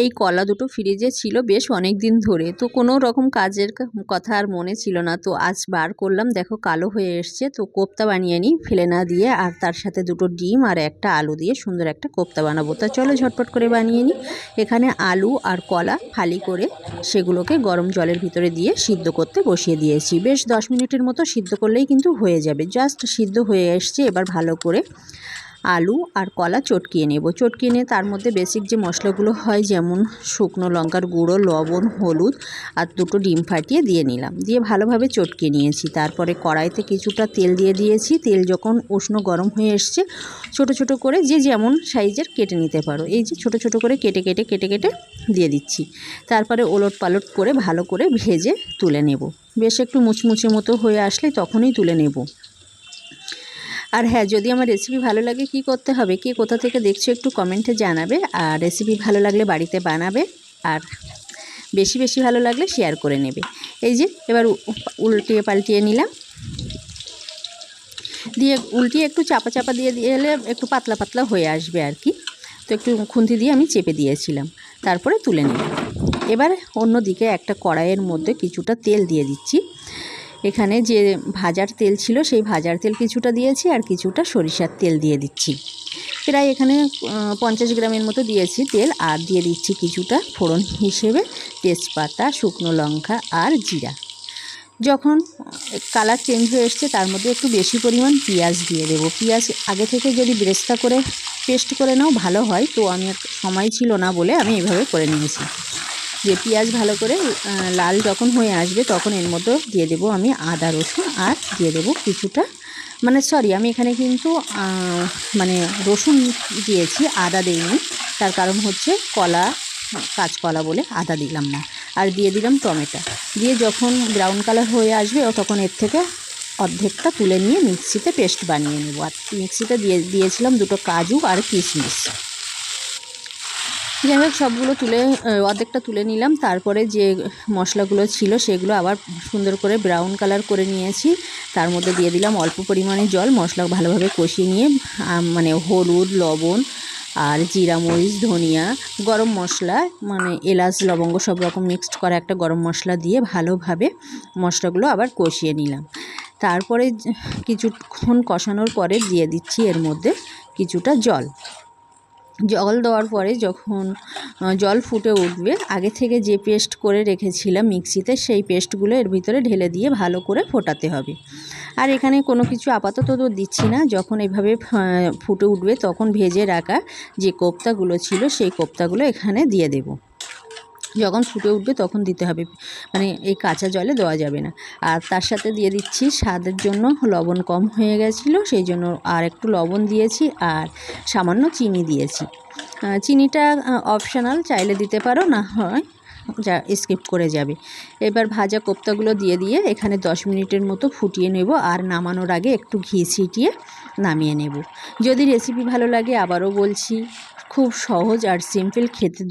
এই কলা দুটো ফ্রিজে ছিল বেশ অনেক দিন ধরে। তো কোনো রকম কাজের কথা আর মনে ছিল না। তো আজ বার করলাম, দেখো কালো হয়ে এসছে। তো কোপ্তা বানিয়ে নিই, ফেলে না দিয়ে আর তার সাথে দুটো ডিম আর একটা আলু দিয়ে সুন্দর একটা কোপ্তা বানাবো। তা চলো ঝটপট করে বানিয়ে নিই। এখানে আলু আর কলা ফালি করে সেগুলোকে গরম জলের ভিতরে দিয়ে সিদ্ধ করতে বসিয়ে দিয়েছি। বেশ দশ মিনিটের মতো সিদ্ধ করলেই কিন্তু হয়ে যাবে। জাস্ট সিদ্ধ হয়ে এসছে, এবার ভালো করে আলু আর কলা চটকিয়ে নেব। চটকিয়ে নিয়ে তার মধ্যে বেসিক যে মশলাগুলো হয়, যেমন শুকনো লঙ্কার গুঁড়ো, লবণ, হলুদ আর দুটো ডিম ফাটিয়ে দিয়ে নিলাম। দিয়ে ভালোভাবে চটকিয়ে নিয়েছি। তারপরে কড়াইতে কিছুটা তেল দিয়ে দিয়েছি। তেল যখন উষ্ণ গরম হয়ে এসছে, ছোট ছোট করে যে যেমন সাইজের কেটে নিতে পারো। এই যে ছোট ছোট করে কেটে কেটে কেটে কেটে দিয়ে দিচ্ছি। তারপরে ওলট পালট করে ভালো করে ভেজে তুলে নেব। বেশ একটু মুচমুচে মতো হয়ে আসলে তখনই তুলে নেব। আর হ্যাঁ যদি আমার রেসিপি ভালো লাগে, কি করতে হবে? কে কোথা থেকে দেখছ একটু কমেন্টে জানাবে। আর রেসিপি ভালো লাগলে বাড়িতে বানাবে। আর বেশি বেশি ভালো লাগলে শেয়ার করে নেবে। এই যে, এবার উল্টিয়ে পাল্টিয়ে নিলাম। দিয়ে উল্টিয়ে একটু চাপা চাপা দিয়ে দিলে একটু পাতলা পাতলা হয়ে আসবে আর কি। তো একটু খুন্তি দিয়ে আমি চেপে দিয়েছিলাম। তারপরে তুলে নিলাম। এবার অন্য দিকে একটা কড়াইয়ের মধ্যে কিছুটা তেল দিয়ে দিচ্ছি। এখানে যে ভাজার তেল ছিল, সেই ভাজার তেল কিছুটা দিয়েছি আর কিছুটা সরিষার তেল দিয়ে দিচ্ছি। প্রায় এখানে পঞ্চাশ গ্রামের মতো দিয়েছি তেল আর দিয়ে দিচ্ছি কিছুটা ফোড়ন হিসেবে তেজপাতা, শুকনো লঙ্কা আর জিরা। যখন কালার চেঞ্জ হয়ে এসছে, তার মধ্যে একটু বেশি পরিমাণ পেঁয়াজ দিয়ে দেবো। পেঁয়াজ আগে থেকে যদি ব্রেস্তা করে পেস্ট করে নাও, ভালো হয়। তো আমি সময় ছিল না বলে আমি এভাবে করে নিয়েছি। যে পেঁয়াজ ভালো করে লাল যখন হয়ে আসবে তখন এর মধ্যে দিয়ে দেবো আমি আদা, রসুন আর দিয়ে দেবো কিছুটা মানে সরি আমি এখানে কিন্তু মানে রসুন দিয়েছি, আদা দিইনি। তার কারণ হচ্ছে কলা, কাঁচকলা বলে আদা দিলাম না। আর দিয়ে দিলাম টমেটো। দিয়ে যখন ব্রাউন কালার হয়ে আসবে তখন এর থেকে অর্ধেকটা তুলে নিয়ে মিক্সিতে পেস্ট বানিয়ে নেব। আর মিক্সিতে দিয়ে, দিয়েছিলাম দুটো কাজু আর কিশমিশ। যাই হোক, সবগুলো তুলে অর্ধেকটা তুলে নিলাম। তারপরে যে মশলাগুলো ছিল সেগুলো আবার সুন্দর করে ব্রাউন কালার করে নিয়েছি। তার মধ্যে দিয়ে দিলাম অল্প পরিমাণে জল, মশলা ভালোভাবে কষিয়ে নিয়ে মানে হলুদ, লবণ আর জিরা মরিচ ধনিয়া, গরম মশলা মানে এলাচ, লবঙ্গ সব রকম মিক্সড করা একটা গরম মশলা দিয়ে ভালোভাবে মশলাগুলো আবার কষিয়ে নিলাম। তারপরে কিছুক্ষণ কষানোর পরে দিয়ে দিচ্ছি এর মধ্যে কিছুটা জল। জল দেওয়ার পরে যখন জল ফুটে উঠবে, আগে থেকে যে পেস্ট করে রেখেছিলাম মিক্সিতে, সেই পেস্টগুলো এর ভিতরে ঢেলে দিয়ে ভালো করে ফোটাতে হবে। আর এখানে কোনো কিছু আপাতত তো দিচ্ছি না। যখন এভাবে ফুটে উঠবে, তখন ভেজে রাখা যে কোপ্তাগুলো ছিল, সেই কোপ্তাগুলো এখানে দিয়ে দেব। যখন ফুটে উঠবে তখন দিতে হবে। মানে এই কাঁচা জলে দেওয়া যাবে না। আর তার সাথে দিয়ে দিচ্ছি স্বাদের জন্য লবণ কম হয়ে গেছিল, সেই জন্য আর একটু লবণ দিয়েছি আর সামান্য চিনি দিয়েছি। চিনিটা অপশানাল চাইলে দিতে পারো, না হয় যা স্কিপ করে যাবে। এবার ভাজা কোপ্তাগুলো দিয়ে দিয়ে এখানে দশ মিনিটের মতো ফুটিয়ে নেব আর নামানোর আগে একটু ঘি ছিটিয়ে নামিয়ে নেব। যদি রেসিপি ভালো লাগে আবারও বলছি, খুব সহজ আর সিম্পল খেতে